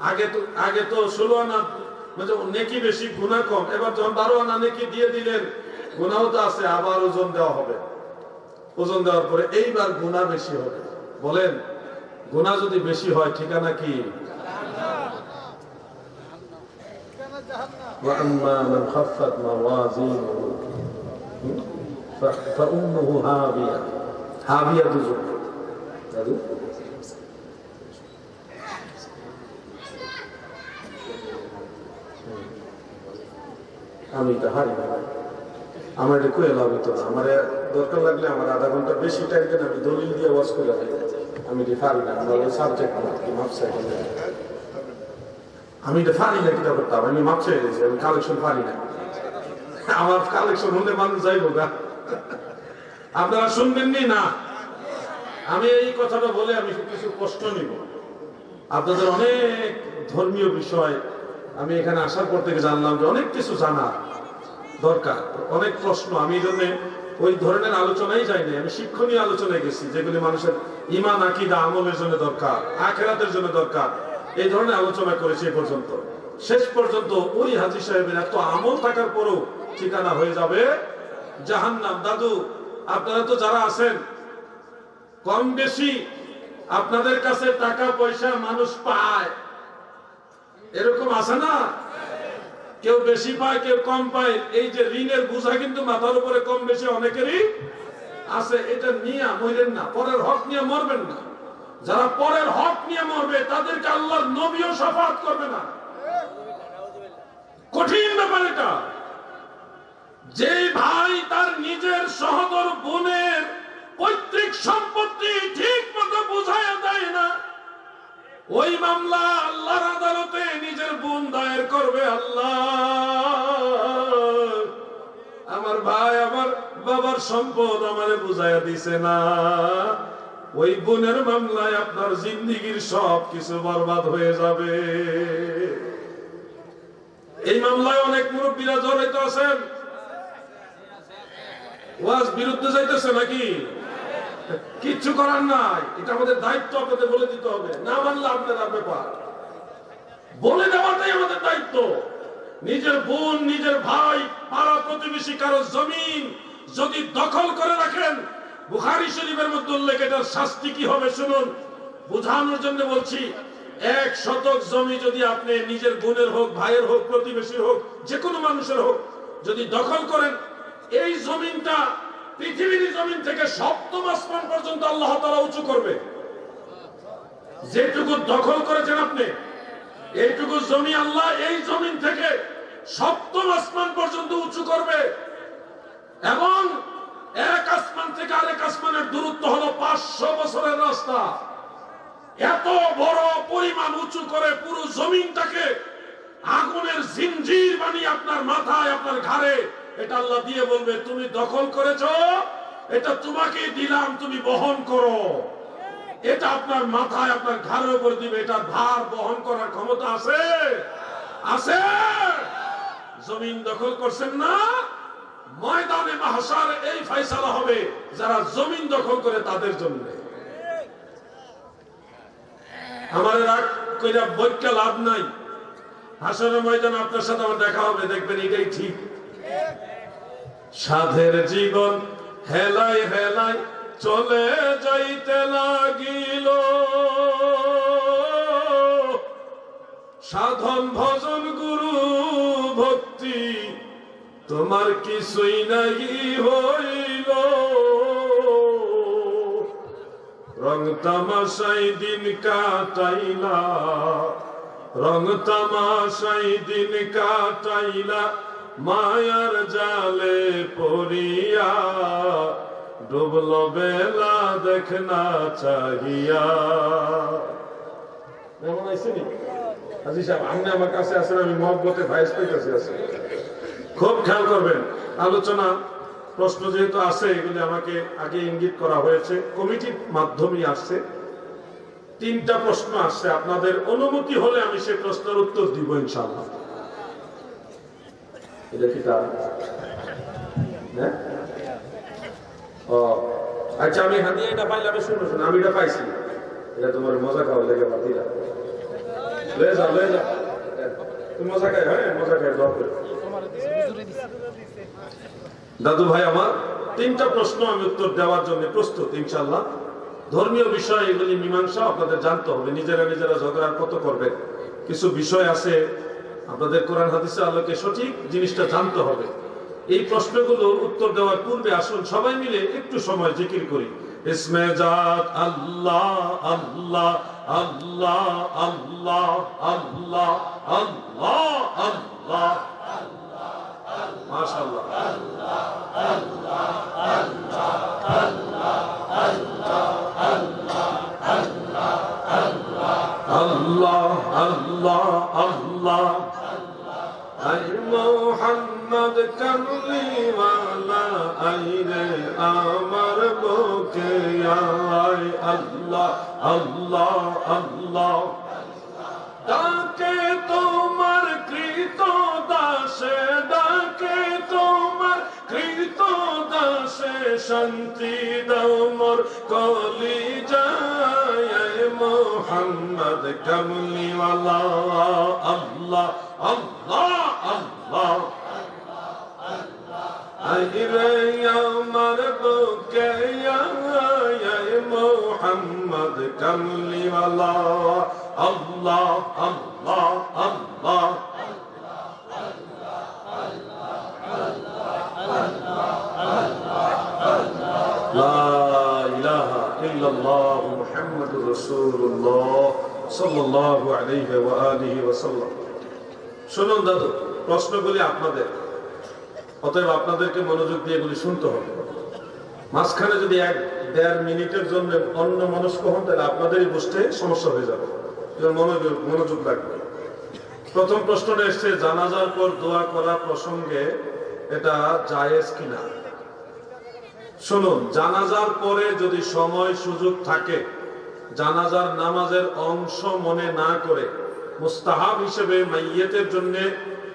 আগে তো আগে তো ষোলো আনা মানে নেকি বেশি গুণা কম এবার যখন বারো আনা নেকি দিয়ে দিলেন গুণাও তো আছে আবার ওজন দেওয়া হবে ওজন দেওয়ার পরে এইবার গুণা বেশি হবে বলেন গুণা যদি বেশি হয় ঠিকানা কি وأما من خفت موازينه ف- فأمه هاوية هاوية দুজন আমি তো হারি আমার এটা কয়ে লাভ হতো আমার দরকার লাগলে আমার আধা ঘণ্টা বেশি টাইম দেন আমি দলিল দিয়ে ওয়াজ করে আমি এটা পারি না। আমার ওই সাবজেক্ট না কি মাপসাই আমি এটা পারি না কিনা করতাম। আমি মাপসাই গেছি আমি কালেকশন পারি না। আমার কালেকশন হলে মানুষ যাইব গা। আপনারা শুনবেননি না? আমি এই কথাটা বলে আমি কিছু কষ্ট নিব। আপনাদের অনেক ধর্মীয় বিষয় আমি এখানে আসার পর থেকে জানলাম যে অনেক কিছু জানা দরকার, অনেক প্রশ্ন। আমি এই ওই ধরনের আলোচনাই যাইনি আমি শিক্ষণীয় আলোচনায় গেছি, যেগুলি মানুষের ইমান আকিদা, আমলের জন্য দরকার, আখেরাতের জন্য দরকার। এই ধরনের আলোচনা করেছি এ পর্যন্ত। শেষ পর্যন্ত ওই হাজি সাহেবের এত আমল থাকার পরও ঠিকানা হয়ে যাবে জাহান্নাম। দাদু, আপনারা তো যারা আছেন, কম বেশি আপনাদের কাছে টাকা পয়সা মানুষ পায়। এরকম আছে না? কেউ বেশি পায়, কেউ কম পায়। এই যে ঋণের বোঝা কিন্তু মাথার উপরে কম বেশি অনেকেরই আছে। এটা নিয়ে মরেন না, পরের হক নিয়ে মরবেন না। যারা পরের হক নিয়ে মরবে, তাদেরকে আল্লাহর নবীও সাফাত করবে না। কঠিন ব্যাপার এটা। যে ভাই তার নিজের সহদর বোনের পৈতৃক সম্পত্তি ঠিক মতো বুঝায় দেয় না, ওই মামলা করবে আল্লাহ। আমার ভাই, আমার বাবার সম্পদ আমারে বুঝাইয়া দিছে না। ওই বোনের মামলায় আপনার জিন্দিগির সব কিছু বরবাদ হয়ে যাবে। এই মামলায় অনেক মুরব্বীরা জড়িত আছেন। ওয়াজ বিরুদ্ধে যাইতেছে নাকি? কিচ্ছু করার নাই। এটা আমাদের দায়িত্ব, আপনাদের বলে দিতে হবে। না মানলে আপনার ব্যাপার। বলে দেওয়াটাই আমাদের দায়িত্ব। নিজের বোন, নিজের ভাই, পাড়া প্রতিবেশী কারও জমিন যদি দখল করে রাখেন, বুখারি শরীফের মধ্যে উল্লেখ এটার শাস্তি কি হবে শুনুন। বোঝানোর জন্য বলছি, এক শতক জমি যদি আপনি নিজের বোনের হোক, ভাইয়ের হোক, প্রতিবেশীর হোক যে কোনো মানুষের হোক, যদি দখল করেন, এই জমিনটা পৃথিবীর জমিন থেকে সপ্তম আসমান পর্যন্ত আল্লাহ তারা উঁচু করবে। যেটুকু দখল করেছেন আপনি এইটুকু জমি আল্লাহ এই জমিন থেকে সপ্তম আসমান পর্যন্ত উঁচু করবে। এবং এক আসমান থেকে আরেক আসমানের দূরত্ব হলো পাঁচশো বছরের রাস্তা। এত বড় পরিমাণ উঁচু করে পুরো জমিনটাকে আগুনের জিনজির বানিয়ে আপনার মাথায়, আপনার ঘাড়ে, এটা আল্লাহ দিয়ে বলবে, তুমি দখল করেছ, এটা তোমাকে দিলাম, তুমি বহন করো। এটা আপনার মাথায়, আপনার ঘাড়ের উপর দিবে। এটা ভার বহন করার ক্ষমতা আছে? আছে? জমিন দখল করছেন না? ময়দানে মাহসার এই ফয়সালা হবে যারা জমিন দখল করে তাদের জন্য। আমার রাগ কইরা বইটা লাভ নাই। হাসনের ময়দানে আপনার সাথে আমার দেখা হবে, দেখবেন এটাই ঠিক। সাধের জীবন হেলাই হেলাই চলে যাইতে লাগিল। সাধন ভজন গুরু ভক্তি তোমার কিছুই নাই হইল। রং তামাশাই দিন কাটাইলা, রং তামাশাই দিন কাটাইলা, মায়ার জালে পড়িয়া ডুবলো বেলা দেখনা চাহিয়া। আপনি আমার কাছে আমি খুব খেয়াল করবেন, আলোচনা, প্রশ্ন যেহেতু আছে, এগুলি আমাকে আগে ইঙ্গিত করা হয়েছে কমিটির আসছে। তিনটা প্রশ্ন আসছে, আপনাদের অনুমতি হলে আমি সেই প্রশ্নের উত্তর দিব ইনশাল্লাহ হ্যাঁ? আচ্ছা আমি হাতিয়ে এটা পাইলাম, শুনো শুনো, আমি এটা পাইছি। এটা তোমার মজা খাওয়া লেগে পাতিরা লয়ে যা লয়ে যা তুই মজা খাই হ্যাঁ দাদু ভাই, আমার তিনটা প্রশ্ন আমি উত্তর দেওয়ার জন্য প্রস্তুত ইনশাল্লাহ ধর্মীয় বিষয় এগুলি মীমাংসা, আপনাদের জানতে হবে। নিজেরা নিজেরা ঝগড়ার কত করবে কিছু বিষয় আছে, আপনাদের কোরআন হাদিসের আলোকে সঠিক জিনিসটা জানতে হবে। এই প্রশ্নগুলোর উত্তর দেওয়ার পূর্বে আসুন সবাই মিলে একটু সময় জিকির করি ইসমে জাত আল্লাহ আল্লাহ আল্লাহ আল্লাহ আল্লাহ আল্লাহ আল্লাহ মাশাআল্লাহ আল্লাহ আল্লাহ আল্লাহ আই মোহাম্মদ কামলিওয়ালা আই রে আমার বুকে আয় আল্লাহ আল্লাহ আল্লাহ। ডাকে তোমার কৃত দাসে ডাকে তোমার কৃত দাসে শান্তি দাও মোর কলি যায় মোহাম্মদ কমলিওয়ালা আল্লাহ আল্লাহ আল্লাহ আইরে আমার বুকে মোহাম্মদ কমলিওয়ালা আল্লাহ আল্লাহ শুনুন দাদু, প্রশ্নগুলি আপনাদের। অতএব আপনাদেরকে মনোযোগ দিয়ে এগুলি শুনতে হবে। মাঝখানে যদি এক দেড় মিনিটের জন্য অন্য মনস্ক হন, তাহলে আপনাদেরই বসতে সমস্যা হয়ে যাবে। মনোযোগ মনোযোগ লাগবে প্রথম প্রশ্নটা এসছে, জানাজার পর দোয়া করা প্রসঙ্গে এটা জায়েজ কিনা? শুনুন, জানাজার পরে যদি সময় সুযোগ থাকে জানাজার নামাজের অংশ মনে না করে মুস্তাহাব হিসেবে মাইয়েতের জন্য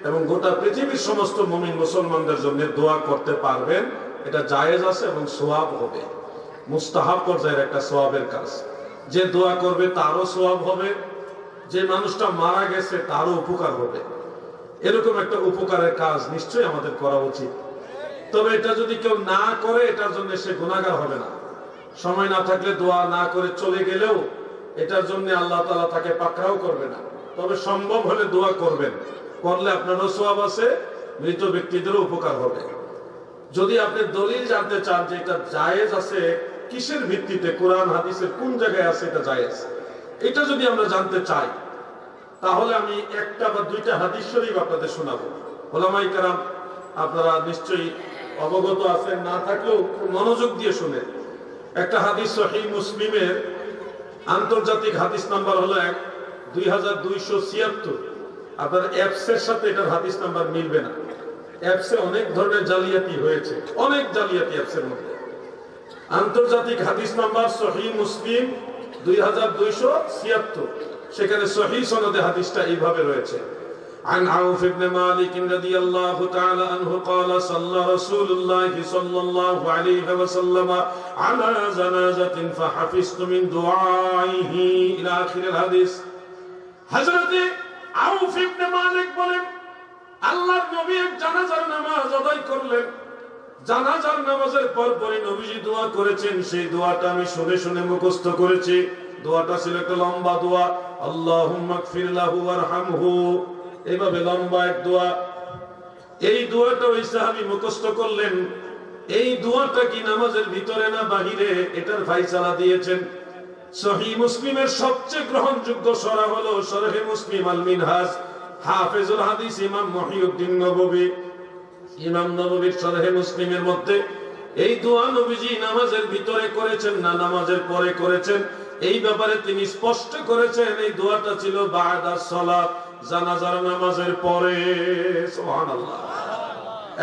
এবং গোটা পৃথিবীর সমস্ত মুমিন মুসলমানদের জন্য দোয়া করতে পারবেন। এটা জায়েজ আছে এবং সোয়াব হবে। মুস্তাহাব পর্যায়ের একটা সোয়াবের কাজ। যে দোয়া করবে তারও সোয়াব হবে। যে মানুষটা মারা গেছে তারও উপকার হবে। এরকম একটা উপকারের কাজ নিশ্চয়ই আমাদের করা উচিত। তবে এটা যদি কেউ না করে, এটার জন্য সে গুণাগার হবে না। সময় না থাকলে দোয়া না করে চলে গেলেও এটার জন্য আল্লাহ তালা তাকে পাকড়াও করবে না। তবে সম্ভব হলে দোয়া করবেন। করলে আপনারও সোয়াব আছে, মৃত ব্যক্তিদেরও উপকার হবে। যদি আপনি দলিল জানতে চান যে এটা জায়েজ আছে, কিসের ভিত্তিতে? কোরআন, হাদিসের কোন জায়গায় আছে এটা জায়েজ? এটা যদি আমরা জানতে চাই, তাহলে আমি একটা বা দুইটা হাদিস শরীফ আপনাদের শোনাবো। ওলামাই কারাম, আপনারা নিশ্চয়ই অবগত আছেন, না থাকলেও মনোযোগ দিয়ে শুনে একটা হাদিস সহি মুসলিমের আন্তর্জাতিক হাদিস নাম্বার হলো এক, দুই হাজার দুইশো ছিয়াত্তর। আপনার সাথে এটার হাদিস নাম্বার মিলবে না। অ্যাপসে অনেক ধরনের জালিয়াতি হয়েছে, অনেক জালিয়াতি অ্যাপসের মধ্যে। আন্তর্জাতিক হাদিস নাম্বার সহি মুসলিম, দুই হাজার দুইশো ছিয়াত্তর। সেখানে সহি সনদে হাদিসটা এইভাবে রয়েছে। عن عوف بن مالك رضي الله تعالى عنه قال صلى رسول الله صلى الله عليه وسلم على جنازة فحفظت من دعائه إلى آخر الحديث حضرت عوف بن مالك বলেন আল্লাহর নবী এক জানাজার নামাজ আদায় করলেন জানাজার নামাজের পর পরে নবীজি দোয়া করেছেন সেই দোয়াটা আমি শুনে শুনে মুখস্থ করেছি দোয়াটা ছিল একটা লম্বা দোয়া আল্লাহুম্মা গফির লাহু ওয়ারহামহু এইভাবে লম্বা এক দোয়া। এই দোয়াটা ওই সাহাবী মুখস্থ করলেন। এই দোয়াটা কি নামাজের ভিতরে না বাহিরে? এটার ফাইসালা দিয়েছেন। সহি মুসলিমের সবচেয়ে গ্রহণযোগ্য সরা হলো সরহে মুসলিম আল মিনহাজ, হাফেজুল হাদিস ইমাম মহিউদ্দিন ইমাম সরহে মুসলিমের মধ্যে এই দোয়া নবীজি নামাজের ভিতরে করেছেন না নামাজের পরে করেছেন? এই ব্যাপারে তিনি স্পষ্ট করেছেন, এই দোয়াটা ছিল বাদা সালাত জানাজার নামাজের পরে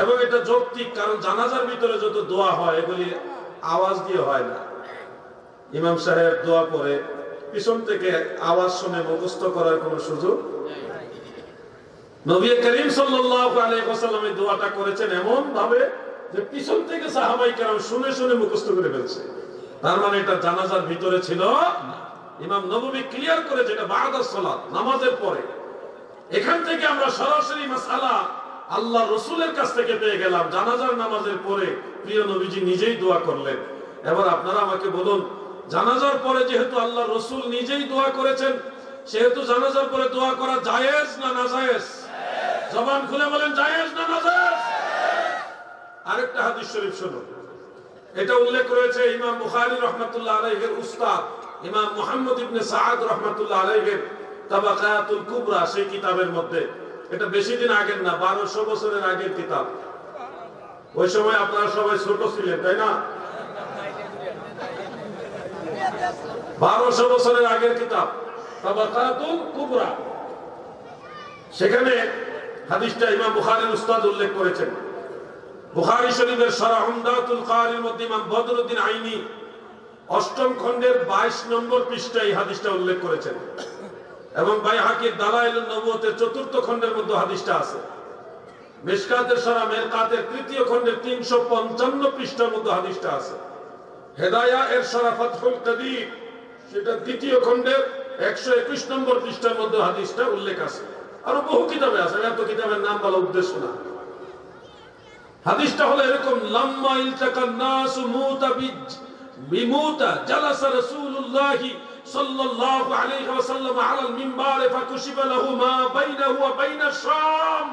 এবং এটা যৌক্তিক, কারণ জানাজার ভিতরে যত দোয়া হয়, এগুলি আওয়াজ দিয়ে হয় না। ইমাম সাহেব দোয়া পরে পিছন থেকে আওয়াজ শুনে মুখস্থ করার কোনো সুযোগ নবী করিম এই দোয়াটা করেছেন এমন ভাবে যে পিছন থেকে সাহাবাই কেরাম শুনে শুনে মুখস্থ করে ফেলছে। তার মানে এটা জানাজার ভিতরে ছিল ইমাম নবী ক্লিয়ার করে যেটা বাহাদার সালাত, নামাজের পরে। এখান থেকে আমরা সরাসরি মাসালা আল্লাহ রসুলের কাছ থেকে পেয়ে গেলাম। জানাজার নামাজের পরে প্রিয় নবীজি নিজেই দোয়া করলেন। এবার আপনারা আমাকে বলুন, জানাজার পরে যেহেতু আল্লাহ রসুল নিজেই দোয়া করেছেন, সেহেতু জানাজার পরে দোয়া করা জায়েজ না না জায়েজ জবান খুলে বলেন, জায়েজ না না জায়েজ আরেকটা হাদিস শরীফ শুনুন। এটা উল্লেখ রয়েছে ইমাম বুখারী রহমাতুল্লাহ আলাইহির উস্তাদ, ইমাম মুহাম্মদ ইবনে সাআদ রহমাতুল্লাহ আলাইহির। তাবাকাতুল কুবরা, সেই কিতাবের মধ্যে। এটা বেশি দিন আগের না 1200 বছরের আগের কিতাব। ওই সময় আপনারা সবাই ছোট ছিলেন, তাই না? 1200 বছরের আগের কিতাব, তাবাকাতুল কুবরা। সেখানে হাদিসটা ইমাম বুখারীর উস্তাদ উল্লেখ করেছেন। বুখারী শরীফের সরা উমদাতুল কারির মধ্যে ইমাম বদরুদ্দিন আইনি অষ্টম খণ্ডের 22 নম্বর পৃষ্ঠায় হাদিসটা উল্লেখ করেছেন। এবং ভাই বাইহাকির দালাইল নবুয়তের চতুর্থ খণ্ডের মধ্যে হাদিসটা আছে। মিশকাতের সারা মেরকাতের তৃতীয় খণ্ডের 355 পৃষ্ঠার মধ্যে হাদিসটা আছে। হেদায়া এর সরা ফাতহুল কাদির, সেটা দ্বিতীয় খণ্ডের 121 নম্বর পৃষ্ঠার মধ্যে হাদিসটা উল্লেখ আছে। আরও বহু কিতাবে আছে, এত কিতাবের নাম বলা উদ্দেশ্য না। হাদিসটা হলো এরকম, লাম্মা ইলতাকান নাস মুতা বিমুতা জালাসা রাসূলুল্লাহ সাল্লাল্লাহু আলাইহি ওয়াসাল্লাম আলা আল মিম্বার ফাকুশিবা লাহু মা বাইনাহু ওয়া বাইনা শাম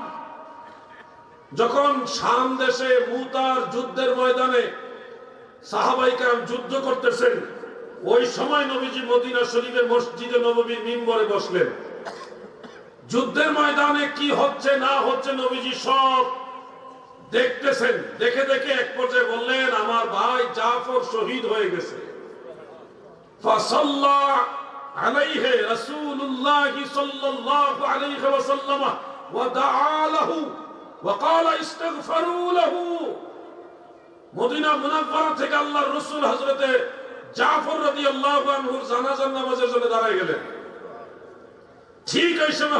যখন শাম দেশে মুতার যুদ্ধের ময়দানে সাহাবাই کرام যুদ্ধ করতেছেন ওই সময় নবীজি মদিনা শরীফের মসজিদে নববীর মিম্বরে বসলেন যুদ্ধের ময়দানে কি হচ্ছে না হচ্ছে নবীজি সব দেখতেছেন দেখে দেখে এক পর্যায়ে বললেন আমার ভাই জাফর শহীদ হয়ে গেছে আল্লাহর জাফর আনহুর জানাজার নামাজের জন্য দাঁড়ায় গেলেন। ঠিক এই সময়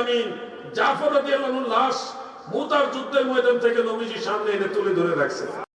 আমিন, জাফর রাদিয়াল্লাহু আনহুর লাশ মুতার যুদ্ধের ময়দান থেকে নবীজির সামনে এনে তুলে ধরে রাখছে।